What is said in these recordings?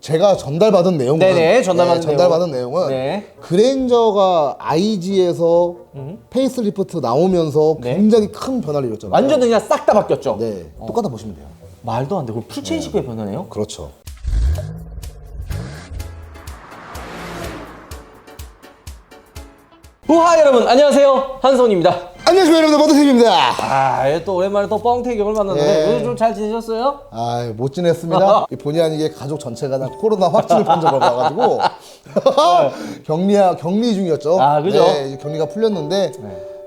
제가 전달받은 내용은 네네, 전달받은 네, 전달받은 내용은 네. 그랜저가 IG에서 페이스리프트 나오면서 네. 굉장히 큰 변화를 이뤘잖아요. 완전 그냥 싹 다 바뀌었죠. 네, 똑같아 보시면 돼요. 말도 안 돼. 그럼 풀체인식의 변화네요. 그렇죠. 우하 여러분 안녕하세요 한성훈입니다. 안녕하세요 여러분들 버드팀입니다. 아, 예, 또 오랜만에 또 뻥태경을 만났는데 예. 오늘 좀잘 지내셨어요? 아, 못 지냈습니다. 본의 아니게 가족 전체가 다 코로나 확진을 판정을 받아가지고 격리 격리 중이었죠. 아, 그죠? 네, 이제 격리가 풀렸는데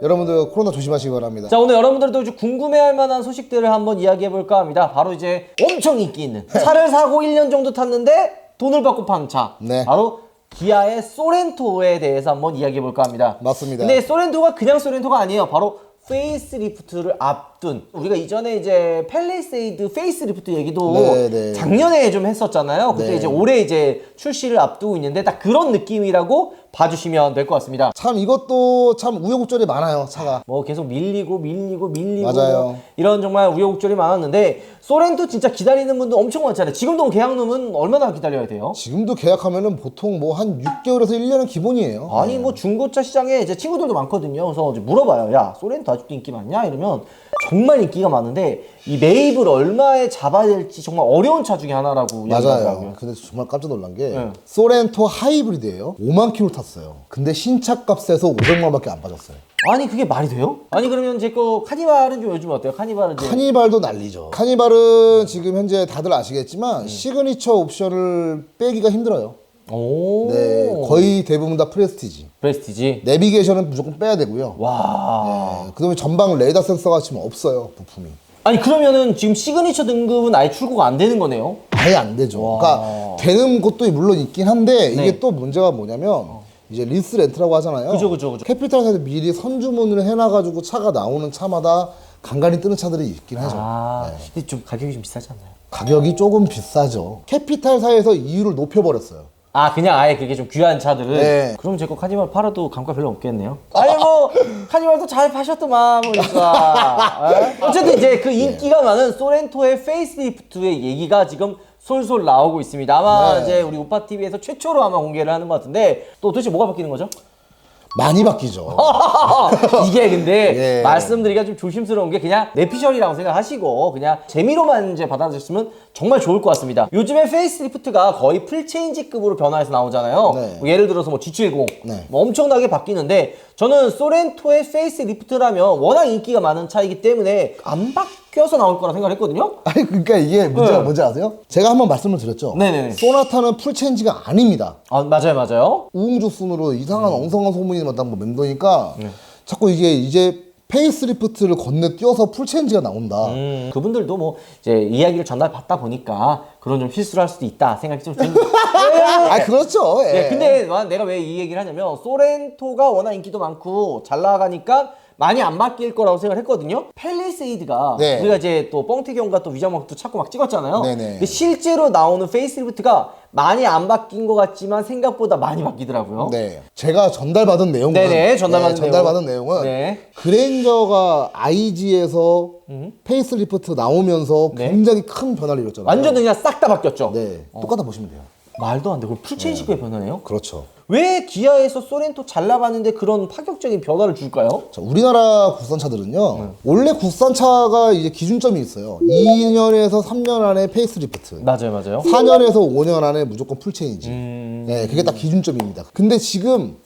여러분들 코로나 조심하시기 바랍니다. 자 오늘 여러분들도 이제 궁금해할 만한 소식들을 한번 이야기해 볼까 합니다. 바로 이제 엄청 인기 있는 차를 사고 1년 정도 탔는데 돈을 받고 판 차. 네. 바로 기아의 소렌토에 대해서 한번 이야기해 볼까 합니다. 맞습니다. 근데 소렌토가 그냥 소렌토가 아니에요. 바로 페이스리프트를 앞둔 우리가 이전에 이제 펠리세이드 페이스리프트 얘기도 네, 네. 작년에 좀 했었잖아요. 그때 네. 이제 올해 이제 출시를 앞두고 있는데 딱 그런 느낌이라고 봐주시면 될 것 같습니다. 참 이것도 참 우여곡절이 많아요 차가. 뭐 계속 밀리고 밀리고 밀리고 맞아요. 뭐 이런 정말 우여곡절이 많았는데 소렌토 진짜 기다리는 분도 엄청 많잖아요. 지금도 계약 넣으면 얼마나 기다려야 돼요? 지금도 계약하면은 보통 뭐 한 6개월에서 1년은 기본이에요. 아니 뭐 중고차 시장에 제 친구들도 많거든요. 그래서 이제 물어봐요. 야 소렌토 아직도 인기 많냐? 이러면 정말 인기가 많은데 이 매입을 얼마에 잡아야 될지 정말 어려운 차 중에 하나라고 맞아요. 이야기하더라고요. 근데 정말 깜짝 놀란 게 네. 소렌토 하이브리드예요. 5만 킬로 탔어요. 근데 신차 값에서 500만 원밖에 안 빠졌어요. 아니 그게 말이 돼요? 아니 그러면 제 거 카니발은 좀 요즘 어때요? 카니발은 이제 카니발도 난리죠. 카니발은 지금 현재 다들 음. 아시겠지만 시그니처 옵션을 빼기가 힘들어요. 오 네, 거의 대부분 다 프레스티지. 프레스티지 내비게이션은 무조건 빼야 되고요. 와 네, 그다음에 전방 레이더 센서가 지금 없어요 부품이. 아니 그러면은 지금 시그니처 등급은 아예 출고가 안 되는 거네요? 아예 안 되죠. 그러니까 되는 곳도 물론 있긴 한데 이게 네. 또 문제가 뭐냐면 이제 리스 렌트라고 하잖아요. 그죠, 그죠, 그죠. 캐피탈에서 미리 선주문을 해놔가지고 차가 나오는 차마다 간간히 뜨는 차들이 있긴 하죠. 아, 네. 근데 좀 가격이 좀 비싸지 않나요? 가격이 조금 비싸죠. 캐피탈사에서 이유를 높여버렸어요. 아, 그냥 아예 그게 좀 귀한 차들을? 네. 그럼 제 거 카니발 팔아도 감가 별로 없겠네요? 아니, 뭐, 카니발도 잘 파셨더만, 보니까. 에? 어쨌든 이제 그 인기가 많은 소렌토의 페이스리프트의 얘기가 지금 솔솔 나오고 있습니다. 아마 네. 이제 우리 우파TV에서 최초로 아마 공개를 하는 것 같은데, 또 도대체 뭐가 바뀌는 거죠? 많이 바뀌죠. 이게 근데 예. 말씀드리기가 좀 조심스러운 게 그냥 내피셜이라고 생각하시고 그냥 재미로만 이제 받아주셨으면 정말 좋을 것 같습니다. 요즘에 페이스리프트가 거의 풀체인지급으로 변화해서 나오잖아요. 네. 뭐 예를 들어서 뭐 G70 네. 뭐 엄청나게 바뀌는데 저는 소렌토의 페이스리프트라면 워낙 인기가 많은 차이기 때문에 안 바뀌 어서 나올 거라 생각했거든요. 아니 그러니까 이게 문제가 네. 뭔지 아세요? 제가 한번 말씀을 드렸죠. 네네네. 소나타는 풀체인지가 아닙니다. 아 맞아요 맞아요. 우웅주순으로 이상한 음. 엉성한 소문이 막 맴도니까 네. 자꾸 이게 이제 페이스리프트를 건너뛰어서 풀체인지가 나온다. 음, 그분들도 뭐 이제 이야기를 전달 받다 보니까 그런 좀 실수를 할 수도 있다 생각이 좀 듭니다. 아 그렇죠. 예. 네, 근데 나- 내가 왜 이 얘기를 하냐면 소렌토가 워낙 인기도 많고 잘 나가니까 많이 안 바뀔 거라고 생각을 했거든요. 펠리세이드가 네. 우리가 이제 또 뻥튀기형과 또 위장막도 찾고 막 찍었잖아요. 네네. 근데 실제로 나오는 페이스리프트가 많이 안 바뀐 것 같지만 생각보다 많이 바뀌더라고요. 네. 제가 전달받은 내용은 네네, 전달받은 네, 전달받은 내용은 네. 그랜저가 IG에서 페이스리프트 나오면서 네. 굉장히 큰 변화를 이뤘잖아요. 완전 그냥 싹 다 바뀌었죠. 네. 똑같아 보시면 돼요. 말도 안 돼. 그럼 풀체인식의 변화네요. 그렇죠. 왜 기아에서 소렌토 잘 나가는데 그런 파격적인 변화를 줄까요? 자, 우리나라 국산차들은요. 네. 원래 국산차가 이제 기준점이 있어요. 2년에서 3년 안에 페이스리프트. 맞아요, 맞아요. 4년에서 5년 안에 무조건 풀체인지. 음. 네, 그게 딱 기준점입니다. 근데 지금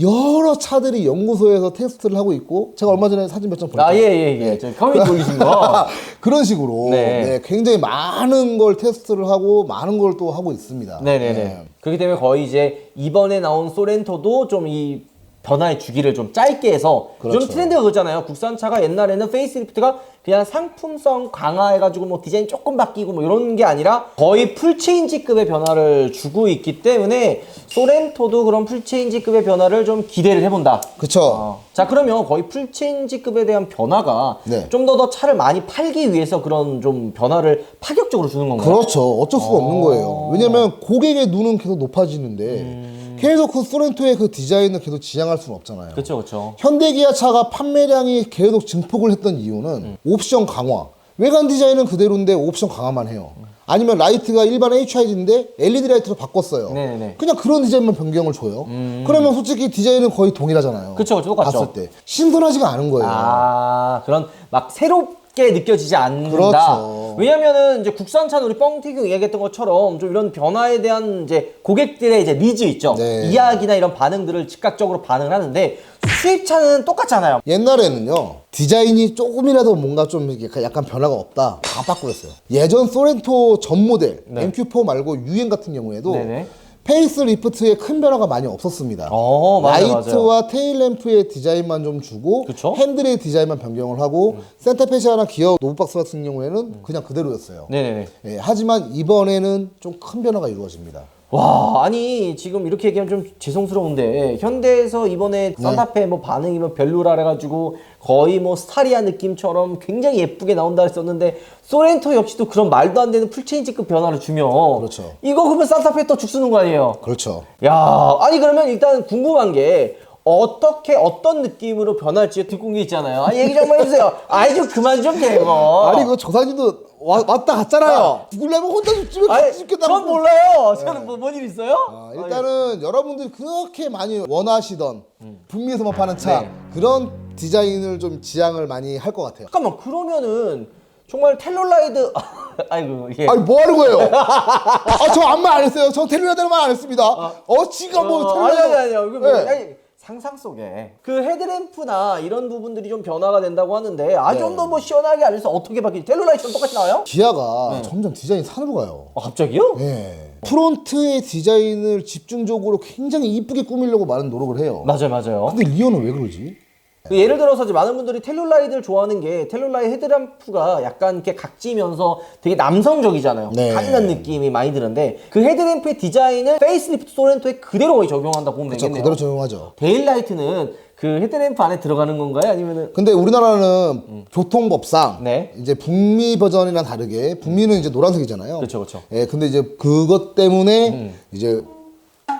여러 차들이 연구소에서 테스트를 하고 있고 제가 얼마 전에 사진 몇 장 보냈죠. 아, 예, 예, 예. 저 커뮤니티 올리신 거. 그런 식으로 네. 네, 굉장히 많은 걸 테스트를 하고 많은 걸 또 하고 있습니다. 네네네. 네. 그렇기 때문에 거의 이제 이번에 나온 소렌토도 좀 이 변화의 주기를 좀 짧게 해서 그렇죠. 좀 트렌드가 그렇잖아요. 국산차가 옛날에는 페이스리프트가 그냥 상품성 강화해가지고 뭐 디자인 조금 바뀌고 뭐 이런 게 아니라 거의 풀체인지급의 변화를 주고 있기 때문에 소렌토도 그런 풀체인지급의 변화를 좀 기대를 해본다. 그쵸. 어. 자 그러면 거의 풀체인지급에 대한 변화가 네. 좀 더 더 차를 많이 팔기 위해서 그런 좀 변화를 파격적으로 주는 건가요? 그렇죠. 어쩔 수가 없는 거예요. 왜냐면 고객의 눈은 계속 높아지는데 음. 계속 그 소렌토의 그 디자인을 계속 지향할 수는 없잖아요. 그렇죠, 그렇죠. 현대기아 차가 판매량이 계속 증폭을 했던 이유는 옵션 강화. 외관 디자인은 그대로인데 옵션 강화만 해요. 아니면 라이트가 일반 HID인데 LED 라이트로 바꿨어요. 네네네. 그냥 그런 디자인만 변경을 줘요. 그러면 솔직히 디자인은 거의 동일하잖아요. 그쵸, 똑같죠. 봤을 때 신선하지가 않은 거예요. 아 그런 막 새롭 게 느껴지지 않는다. 그렇죠. 왜냐면은 이제 국산차는 우리 뻥튀기 얘기했던 것처럼 좀 이런 변화에 대한 이제 고객들의 이제 니즈 있죠. 네. 이야기나 이런 반응들을 즉각적으로 반응을 하는데 수입차는 똑같잖아요. 옛날에는요 디자인이 조금이라도 뭔가 좀 이렇게 약간 변화가 없다 다 바꾸었어요. 예전 소렌토 전 모델 MQ4 말고 유행 같은 경우에도 네. 네네. 페이스 리프트에 큰 변화가 많이 없었습니다. 어, 맞아요, 라이트와 테일 램프의 디자인만 좀 주고 그쵸? 핸들의 디자인만 변경을 하고 센터페시아나 기어 노브박스 같은 경우에는 그냥 그대로였어요. 네네네. 예, 하지만 이번에는 좀 큰 변화가 이루어집니다. 와 아니 지금 이렇게 얘기하면 좀 죄송스러운데 현대에서 이번에 산타페 뭐 반응이 뭐 별로라 그래가지고 거의 뭐 스타리아 느낌처럼 굉장히 예쁘게 나온다 했었는데 소렌토 역시도 그런 말도 안 되는 풀체인지급 변화를 주면 그렇죠. 이거 그러면 산타페 또 죽쓰는 거 아니에요? 그렇죠. 야 아니 그러면 일단 궁금한 게 어떻게 어떤 느낌으로 변할지 듣고 온 게 있잖아요. 아, 얘기 좀 해주세요. 아이 좀 그만 좀 대고. 아니 그 조상님도 와, 왔다 갔잖아요. 죽으려면 혼자 죽지면 아니, 같이 죽겠다고. 전 몰라요. 저는 뭐 뭔일 있어요? 아, 일단은 여러분들이 그렇게 많이 원하시던 음. 북미에서만 파는 차 네. 그런 디자인을 좀 지향을 많이 할 것 같아요. 잠깐만 그러면은 정말 텔롤라이드 아이고 이게 아니 뭐 하는 거예요? 아, 저 아무 말 안 했어요. 저 텔레라드는 말안 했습니다. 어, 지가 뭐 어, 아니 텔레라드 아니 아니 이거 뭐, 네. 아니 상상 속에 그 헤드램프나 이런 부분들이 좀 변화가 된다고 하는데 아 네. 좀더 뭐 시원하게 알려서 어떻게 바뀌지 텔롤라이트랑 똑같이 나와요? 기아가 점점 디자인이 산으로 가요. 아, 갑자기요? 예. 프론트의 디자인을 집중적으로 굉장히 이쁘게 꾸미려고 많은 노력을 해요. 맞아요 맞아요. 근데 리오는 왜 그러지? 그 예를 들어서 이제 많은 분들이 텔룰라이드를 좋아하는 게 텔룰라이 헤드램프가 약간 이렇게 각지면서 되게 남성적이잖아요. 네. 강인한 느낌이 많이 드는데 그 헤드램프의 디자인을 페이스리프트 소렌토에 그대로 거의 적용한다 보면 그렇죠. 되겠네요. 그대로 적용하죠. 데일라이트는 그 헤드램프 안에 들어가는 건가요? 아니면은 근데 우리나라는 교통법상 네. 이제 북미 버전이랑 다르게 북미는 이제 노란색이잖아요. 그렇죠, 그렇죠. 예, 근데 이제 그것 때문에 이제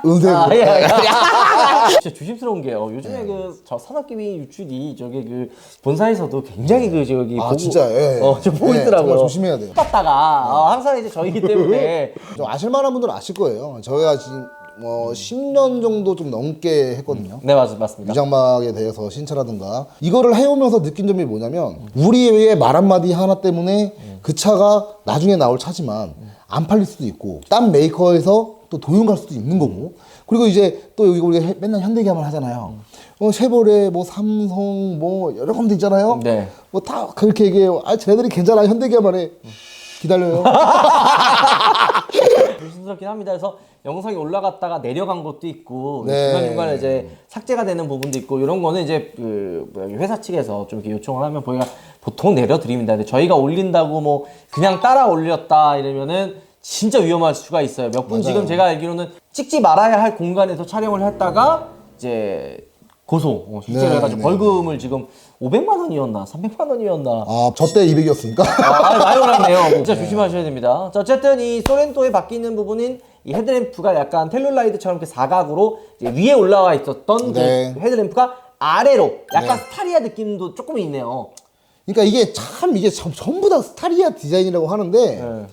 은색으로 아, 예, 예. 진짜 조심스러운 게요. 요즘에 그 저 산업기비 유출이 저기 그 본사에서도 굉장히 그 저기 아, 보고 진짜, 예, 예. 어, 저 보고 예, 있더라고요. 정말 조심해야 돼요. 떴다가 어, 항상 이제 저희기 때문에 좀 아실 만한 분들은 아실 거예요. 저희가 지금 뭐 10년 정도 좀 넘게 했거든요. 네 맞, 맞습니다. 위장막에 대해서 신차라든가 이거를 해오면서 느낀 점이 뭐냐면 우리의 말 한마디 하나 때문에 그 차가 나중에 나올 차지만 안 팔릴 수도 있고 딴 메이커에서 또 도용 갈 수도 있는 거고 그리고 이제 또 여기 우리 가 맨날 현대기아만 하잖아요 어, 쉐보레 뭐 삼성 뭐 여러 군데 있잖아요 네. 뭐 다 그렇게 얘기해요 아 쟤네들이 괜찮아 현대기아만 해 기다려요 조심스럽긴 합니다. 그래서 영상이 올라갔다가 내려간 것도 있고 네. 중간 중간에 이제 삭제가 되는 부분도 있고 이런 거는 이제 그 뭐야, 회사 측에서 좀 이렇게 요청을 하면 저희가 보통 내려드립니다. 근데 저희가 올린다고 뭐 그냥 따라 올렸다 이러면은 진짜 위험할 수가 있어요. 몇 분. 지금 제가 알기로는 찍지 말아야 할 공간에서 촬영을 했다가 이제 고소 어, 실제로 네, 해가지고 네. 벌금을 지금 500만 원이었나 300만 원이었나 아 저 때 200이었으니까 아, 많이 올랐네요. 진짜 조심하셔야 됩니다. 자, 어쨌든 이 소렌토에 바뀌는 부분인 이 헤드램프가 약간 텔룰라이드처럼 이렇게 사각으로 이제 위에 올라와 있었던 네. 그 헤드램프가 아래로 약간 스타리아 느낌도 조금 있네요. 그러니까 이게 참 이게 전- 전부 다 스타리아 디자인이라고 하는데 네.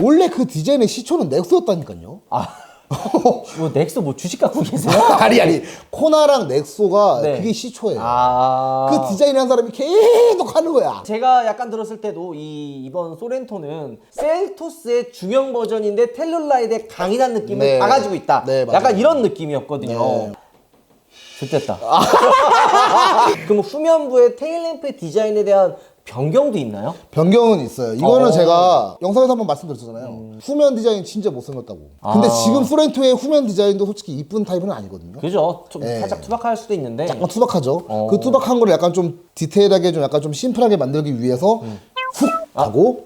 원래 그 디자인의 시초는 넥소였다니까요. 아, 뭐 넥스 뭐 주식 갖고 계세요? 아니 아니 코나랑 넥소가 네. 그게 시초예요. 아, 그 디자인한 사람이 계속 하는 거야. 제가 약간 들었을 때도 이 이번 소렌토는 셀토스의 중형 버전인데 텔룰라이드의 강인한 느낌을 네. 다 가지고 있다. 네. 약간 이런 느낌이었거든요. 네. 좋됐다. 그럼 후면부의 테일램프의 디자인에 대한 변경도 있나요? 변경은 있어요. 이거는 어. 제가 영상에서 한번 말씀드렸잖아요. 후면 디자인 진짜 못생겼다고. 근데 아. 지금 소렌토의 후면 디자인도 솔직히 이쁜 타입은 아니거든요. 그죠? 좀 네. 살짝 투박할 수도 있는데. 약간 투박하죠. 어. 그 투박한 거를 약간 좀 디테일하게 좀 약간 좀 심플하게 만들기 위해서 음. 훅 하고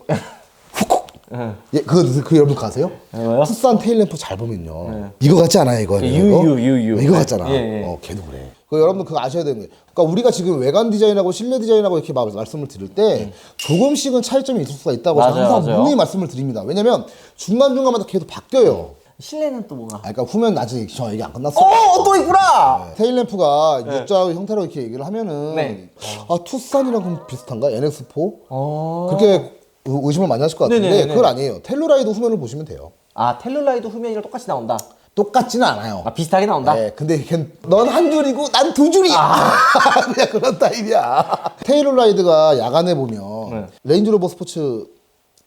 훅. 응. 예, 그, 그 여러분 가세요? 네, 뭐요? 투싼 테일램프 잘 보면요. 이거 같지 않아요, 이거? 그 이거? 유, 유, 유, 유. 이거 같잖아. 예, 예. 어, 걔도 그래. 그 여러분들 그거 아셔야 되는 거예요. 그러니까 우리가 지금 외관 디자인하고 실내 디자인하고 이렇게 마- 말씀을 드릴 때 조금씩은 차이점이 있을 수가 있다고 맞아요, 항상 맞아요. 분명히 말씀을 드립니다. 왜냐면 중간 중간마다 계속 바뀌어요. 실내는 또 뭐가? 아, 그러니까 후면 아직 저 얘기 안 끝났어. 어, 또 있구나! 테일램프가 U자 형태로 이렇게 얘기를 하면은 네. 아 투싼이랑 좀 비슷한가? NX4? 어. 그렇게 의- 의심을 많이 하실 것 같은데 네네네네. 그건 아니에요. 텔루라이드 후면을 보시면 돼요. 아 텔룰라이도 후면이랑 똑같이 나온다. 똑같지는 않아요. 아 비슷하게 나온다. 네, 근데 넌 한 줄이고 난 두 줄이야. 그냥 그런 타입이야. 테일러 라이드가 야간에 보면 네. 레인지로버 스포츠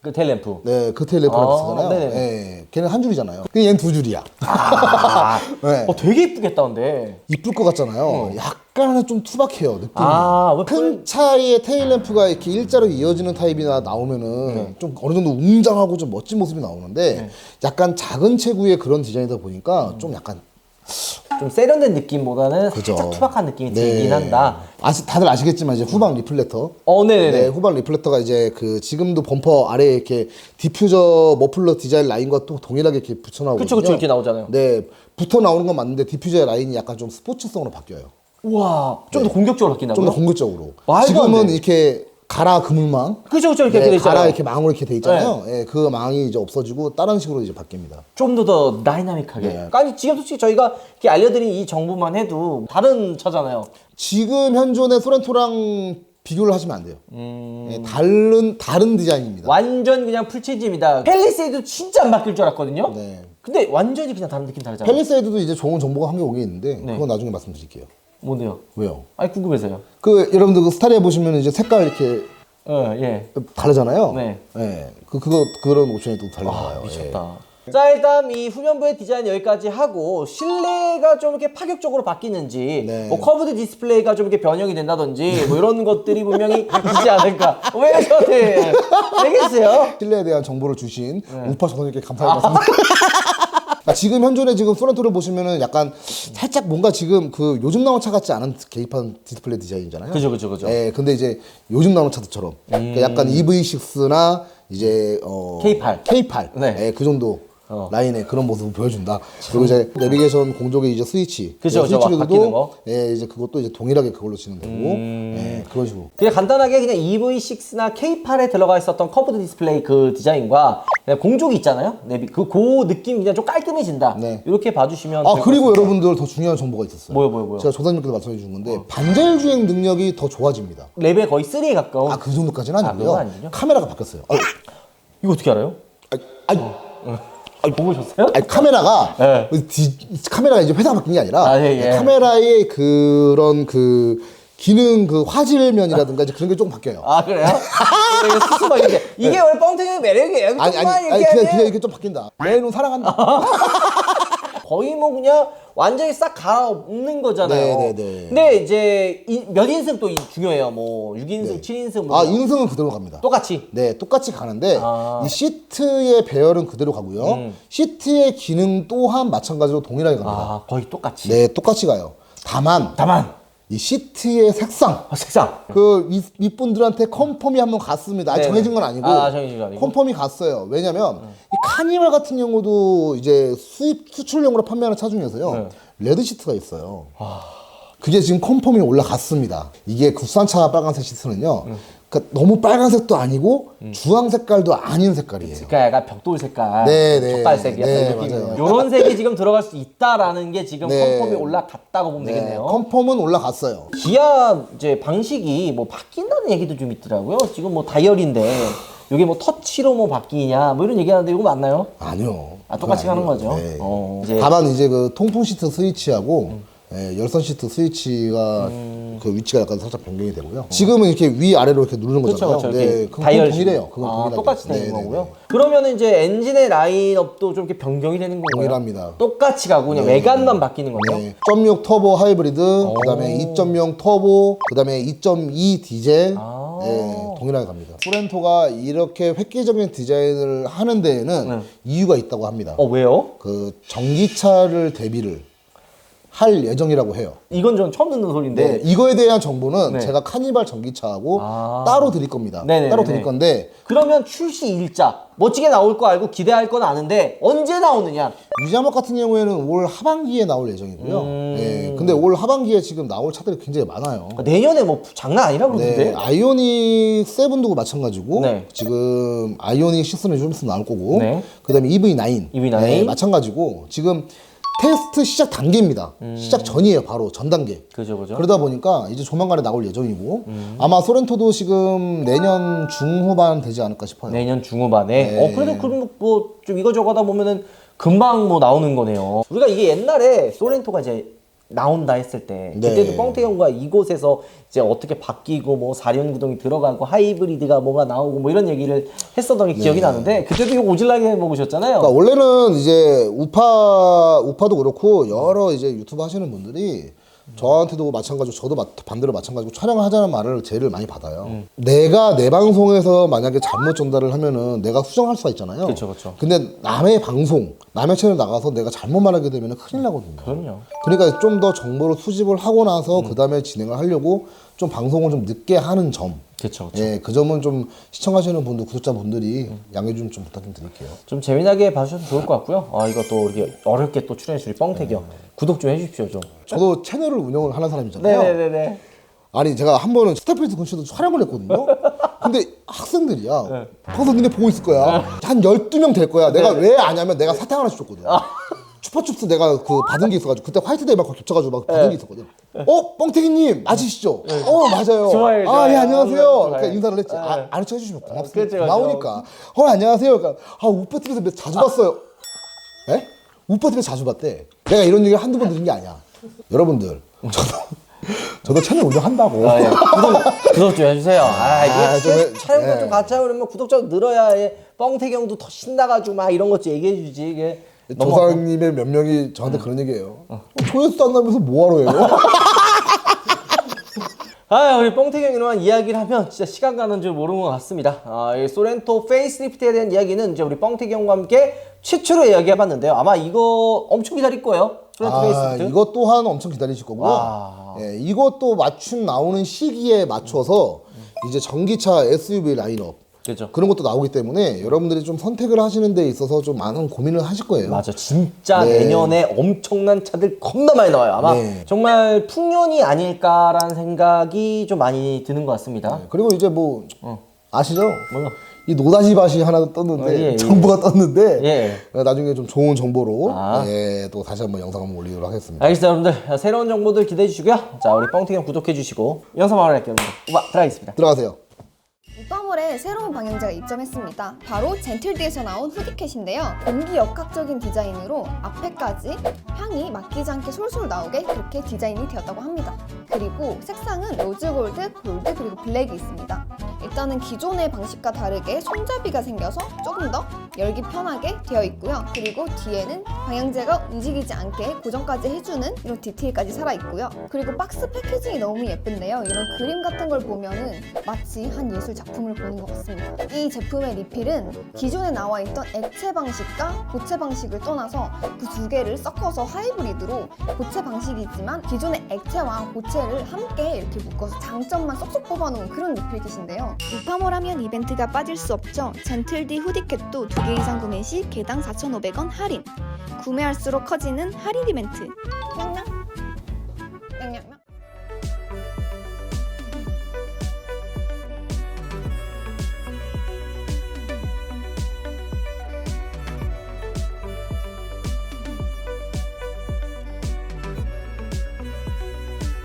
그 텔램프. 네, 그 테일러라이드 아, 쓰잖아요. 네네네. 네, 걔는 한 줄이잖아요. 근데 얘는 두 줄이야. 아, 네. 어 되게 이쁘겠다 근데. 이쁠 것 같잖아요. 약간은 좀 투박해요 느낌이. 아, 왜 큰 차에 테일 램프가 이렇게 일자로 이어지는 타입이나 나오면은 네. 좀 어느 정도 웅장하고 좀 멋진 모습이 나오는데 약간 작은 체구의 그런 디자인이다 보니까 음. 좀 약간 좀 세련된 느낌보다는 그죠. 살짝 투박한 느낌이 네. 들긴 한다. 아시, 다들 아시겠지만 이제 후방 리플렉터. 어, 네네네. 네, 후방 리플렉터가 이제 그 지금도 범퍼 아래에 이렇게 디퓨저 머플러 디자인 라인과 또 동일하게 이렇게 붙여 나오거든요. 그쵸, 그쵸, 이렇게 나오잖아요. 네, 붙어 나오는 건 맞는데 디퓨저의 라인이 약간 좀 스포츠성으로 바뀌어요. 우와, 좀 더 공격적으로 바뀐다고요? 좀 더 공격적으로. 말도 안 지금은 돼. 이렇게 가라 그물망. 그쵸, 그쵸, 이렇게 네, 돼 있잖아요. 가라 이렇게 망으로 이렇게 돼 있잖아요. 예, 그 망이 이제 없어지고 다른 식으로 이제 바뀝니다. 좀 더 더 다이나믹하게. 네. 아니 지금 솔직히 저희가 이렇게 알려드린 이 정보만 해도 다른 차잖아요. 지금 현존의 소렌토랑 비교를 하시면 안 돼요. 음. 예, 다른 다른 디자인입니다. 완전 그냥 풀체인지입니다. 펠리세이드 진짜 안 바뀔 줄 알았거든요. 네. 근데 완전히 그냥 다른 느낌 다르잖아요. 펠리세이드도 이제 좋은 정보가 한 개 오게 있는데 네. 그건 나중에 말씀드릴게요. 뭔데요? 왜요? 아니 궁금해서요. 그 여러분들 그 스타리아 보시면 이제 색깔 이렇게 어, 예. 다르잖아요. 네. 예. 그 그거 그런 옵션이 또 달라 아, 나와요. 예. 미쳤다. 자 일단 이 후면부의 디자인 여기까지 하고 실내가 좀 이렇게 파격적으로 바뀌는지 네. 뭐 커브드 디스플레이가 좀 이렇게 변형이 된다든지 뭐 이런 것들이 분명히 있지 않을까 왜 저한테 알겠어요 실내에 대한 정보를 주신 네. 우파 전원님께 감사 아, 지금 현존에 지금 소렌토를 보시면은 약간 살짝 뭔가 지금 그 요즘 나온 차 같지 않은 개입한 디스플레이 디자인이잖아요. 그죠, 그죠, 그죠. 예, 근데 이제 요즘 나온 차들처럼 그러니까 약간 EV6나 이제 어 K8. K8 네. 예, 그 정도 어. 라인의 그런 모습을 보여준다. 그리고 이제 내비게이션 공조기 이제 스위치, 그죠, 예, 그죠. 막 바뀌는 거. 음. 예, 이제 그것도 이제 동일하게 그걸로 진행되고 예, 그런 식으로. 그냥 간단하게 그냥 EV6나 K8에 들어가 있었던 커브드 디스플레이 그 디자인과 그냥 공족이 있잖아요 내비 그, 그 느낌 그냥 좀 깔끔해진다 네. 이렇게 봐주시면 아 될것 그리고 같습니다. 여러분들 더 중요한 정보가 있었어요. 뭐요, 뭐요, 뭐요? 제가 조사님께서 말씀해 주신 건데 반자율 주행 능력이 더 좋아집니다. 레벨 거의 3에 가까운 아 그 정도까지는 아, 아니고요. 그건 아니군요. 카메라가 바뀌었어요. 아, 이거 어떻게 알아요? 아니, 아, 보고 오셨어요? 아니, 카메라가 네. 디, 카메라가 이제 회사가 바뀐 게 아니라 아, 예, 예. 카메라의 그런 그 기능 그 화질면이라든가 이제 그런 게 조금 바뀌어요. 아 그래요? 이거 수수방인데 이게 원래 뻥튀기 매력이에요. 아니 아니 아니 그냥 그냥 이게 좀 바뀐다. 내눈 사랑한다. 거의 뭐 그냥 완전히 싹 갈아엎는 거잖아요. 네, 네, 네. 근데 이제 이- 몇 인승 또 이- 중요해요. 뭐 6인승, 네. 7인승 뭐 아 인승은 그대로 갑니다. 똑같이. 네, 똑같이 가는데 아. 음. 이 시트의 배열은 그대로 가고요. 시트의 기능 또한 마찬가지로 동일하게 갑니다. 아 거의 똑같이. 네, 똑같이 가요. 다만 다만 이 시트의 색상 아, 색상. 그 윗- 윗분들한테 컨펌이 한번 갔습니다. 아직 네네. 정해진 건 아니고 아, 정해진 건 아니고. 컨펌이 갔어요. 왜냐면 이 카니발 같은 경우도 이제 수입 수출용으로 판매하는 차 중에서요 네. 레드 시트가 있어요. 아. 그게 지금 컨펌이 올라갔습니다. 이게 국산차 빨간색 시트는요. 음. 그러니까 너무 빨간색도 아니고 주황 색깔도 아닌 색깔이에요. 그러니까 약간 벽돌 색깔, 네, 네. 젓갈색 약간 네, 느낌이에요. 맞아요. 이런 색이 지금 들어갈 수 있다라는 게 지금 네. 컨펌이 올라갔다고 보면 네, 되겠네요. 컨펌은 올라갔어요. 기아 이제 방식이 뭐 바뀐다는 얘기도 좀 있더라고요. 지금 뭐 다이얼인데 이게 뭐 터치로 뭐 바뀌냐 뭐 이런 얘기하는데 이거 맞나요? 아니요. 아, 똑같이 그건 가는 아니에요. 거죠? 네. 어, 이제- 음. 다만 이제 그 통풍 시트 스위치하고 예, 열선 시트 스위치가 음. 그 위치가 약간 살짝 변경이 되고요. 지금은 이렇게 위 아래로 이렇게 누르는 그렇죠, 거잖아요. 그렇죠. 이렇게 네, 그건 다이얼 동일해요. 그건 아, 동일하게. 똑같이 되는 네, 네, 거고요. 네. 그러면 이제 엔진의 라인업도 좀 이렇게 변경이 되는 건가요? 동일합니다. 똑같이 가고 그냥 외관만 바뀌는 거죠? 네. 1.6 터보 하이브리드, 그다음에 2.0 터보, 그다음에 2.2 디젤, 아. 예, 동일하게 갑니다. 소렌토가 이렇게 획기적인 디자인을 하는 데에는 네. 이유가 있다고 합니다. 어 왜요? 그 전기차를 대비를 할 예정이라고 해요. 이건 전 처음 듣는 소리인데 네, 이거에 대한 정보는 네. 제가 카니발 전기차하고 아. 따로 드릴 겁니다. 네네네네. 따로 드릴 건데 그러면 출시 일자 멋지게 나올 거 알고 기대할 건 아는데 언제 나오느냐? 위자막 같은 경우에는 올 하반기에 나올 예정이고요. 음. 네, 근데 올 하반기에 지금 나올 차들이 굉장히 많아요. 내년에 뭐 장난 아니라 그러던데. 네, 아이오닉 7도 마찬가지고 네. 지금 아이오닉 6는 좀 있으면 나올 거고 네. 그다음에 EV9 EV9. 네, 마찬가지고 지금 테스트 시작 단계입니다. 음. 시작 전이에요, 바로 전 단계. 그죠 그죠. 그러다 보니까 이제 조만간에 나올 예정이고 아마 소렌토도 지금 내년 중후반 되지 않을까 싶어요. 내년 중후반에. 네. 어 그래도 그럼 뭐 좀 이거저거 하다 보면은 금방 뭐 나오는 거네요. 우리가 이게 옛날에 소렌토가 이제 나온다 했을 때 네. 그때도 뻥태경과 이곳에서 이제 어떻게 바뀌고 뭐 사륜 구동이 들어가고 하이브리드가 뭐가 나오고 뭐 이런 얘기를 했었던 게 기억이 나는데 그때도 이거 오질나게 먹으셨잖아요. 그러니까 원래는 이제 우파 우파도 그렇고 여러 이제 유튜브 하시는 분들이 저한테도 마찬가지고 저도 마- 반대로 마찬가지고 촬영을 하자는 말을 제일 많이 받아요. 음. 내가 내 방송에서 만약에 잘못 전달을 하면은 내가 수정할 수가 있잖아요. 그쵸, 그쵸. 근데 남의 방송, 남의 채널 나가서 내가 잘못 말하게 되면 큰일 나거든요. 그럼요. 그러니까 좀 더 정보를 수집을 하고 나서 음. 그 다음에 진행을 하려고 좀 방송을 좀 늦게 하는 점. 그렇죠. 예, 그 점은 좀 시청하시는 분들, 구독자분들이 양해 좀, 좀 부탁 좀 드릴게요. 좀 재미나게 봐주셔도 좋을 것 같고요. 아 이거 또 이렇게 어렵게 또 출연해 주신 뻥태경 구독 좀 해주십시오 좀. 저도 채널을 운영을 하는 사람이잖아요. 네네네네. 아니 제가 한 번은 스타필드 근처에서 촬영을 했거든요. 근데 학생들이야. 거기서 니네 보고 있을 거야. 한 12명 될 거야. 내가 왜 아냐면 내가 사탕 하나씩 줬거든. 추파춥스 내가 그 받은 게 있어가지고 그때 화이트데이 막 겹쳐가지고 막 받은 게 있었거든. 어? 뻥태기님 맞으시죠? 어 맞아요. 좋아요, 아예 좋아요. 안녕하세요. 그러니까 인사를 했지. 네. 아, 아르쳐 해주시면 고맙습니다. 그렇죠. 나오니까 어 안녕하세요. 그러니까 아 우파 TV에서 몇- 자주 봤어요. 에? 우파 TV에서 자주 봤대. 내가 이런 얘기 한두 번 들은 게 아니야. 여러분들 저도 저도 채널 운영한다고. 아, 예. 구독, 구독 좀 해주세요. 아, 이게 아, 좀 해- 촬영도 예. 좀 같이 하고 그러면 구독자 늘어야 예. 뻥태경도 더 신나가지고 막 이런 것좀 얘기해주지. 이게 조상님의 몇 명이 저한테 그런 얘기해요. 어, 조회수도 안 나면서 뭐하러 해요? 아, 우리 뻥태경이랑 이야기를 하면 진짜 시간 가는 줄 모르는 것 같습니다. 아, 이 소렌토 페이스리프트에 대한 이야기는 이제 우리 뻥태경과 함께 최초로 이야기해봤는데요. 아마 이거 엄청 기다릴 거예요. 소렌토 아, 페이스리프트. 이것 또한 엄청 기다리실 거고요. 와. 예, 이것도 맞춤 나오는 시기에 맞춰서 이제 전기차 SUV 라인업 그죠. 그런 것도 나오기 때문에 여러분들이 좀 선택을 하시는 데 있어서 좀 많은 고민을 하실 거예요. 맞아. 진짜 네. 내년에 엄청난 차들 겁나 많이 나와요. 아마 네. 정말 풍년이 아닐까라는 생각이 좀 많이 드는 것 같습니다. 그리고 이제 뭐 아시죠? 뭐요? 이 노다지밭이 하나 떴는데 어, 예, 예. 정보가 떴는데 예. 어, 나중에 좀 좋은 정보로 아. 예, 또 다시 한번 영상 한번 올리도록 하겠습니다. 알겠습니다, 여러분들. 새로운 정보들 기대해 주시고요. 자, 우리 뻥튀기 구독해 주시고 영상 마무리할게요, 여러분들. 우와, 들어가겠습니다. 들어가세요. 우파몰에 새로운 방향제가 입점했습니다. 바로 젠틀디에서 나온 후디캣인데요. 공기 역학적인 디자인으로 앞에까지 향이 맡기지 않게 솔솔 나오게 그렇게 디자인이 되었다고 합니다. 그리고 색상은 로즈 골드, 골드, 그리고 블랙이 있습니다. 일단은 기존의 방식과 다르게 손잡이가 생겨서 조금 더 열기 편하게 되어 있고요. 그리고 뒤에는 방향제가 움직이지 않게 고정까지 해주는 이런 디테일까지 살아있고요. 그리고 박스 패키징이 너무 예쁜데요. 이런 그림 같은 걸 보면은 마치 한 예술 작품을 보는 것 같습니다. 이 제품의 리필은 기존에 나와 있던 액체 방식과 고체 방식을 떠나서 그 두 개를 섞어서 하이브리드로 고체 방식이지만 기존의 액체와 고체를 함께 이렇게 묶어서 장점만 쏙쏙 뽑아놓은 그런 리필kit인데요. 우파몰 하면 이벤트가 빠질 수 없죠. 젠틀디 후디캣도 두개 이상 구매 시 개당 4,500원 할인. 구매할수록 커지는 할인 이벤트.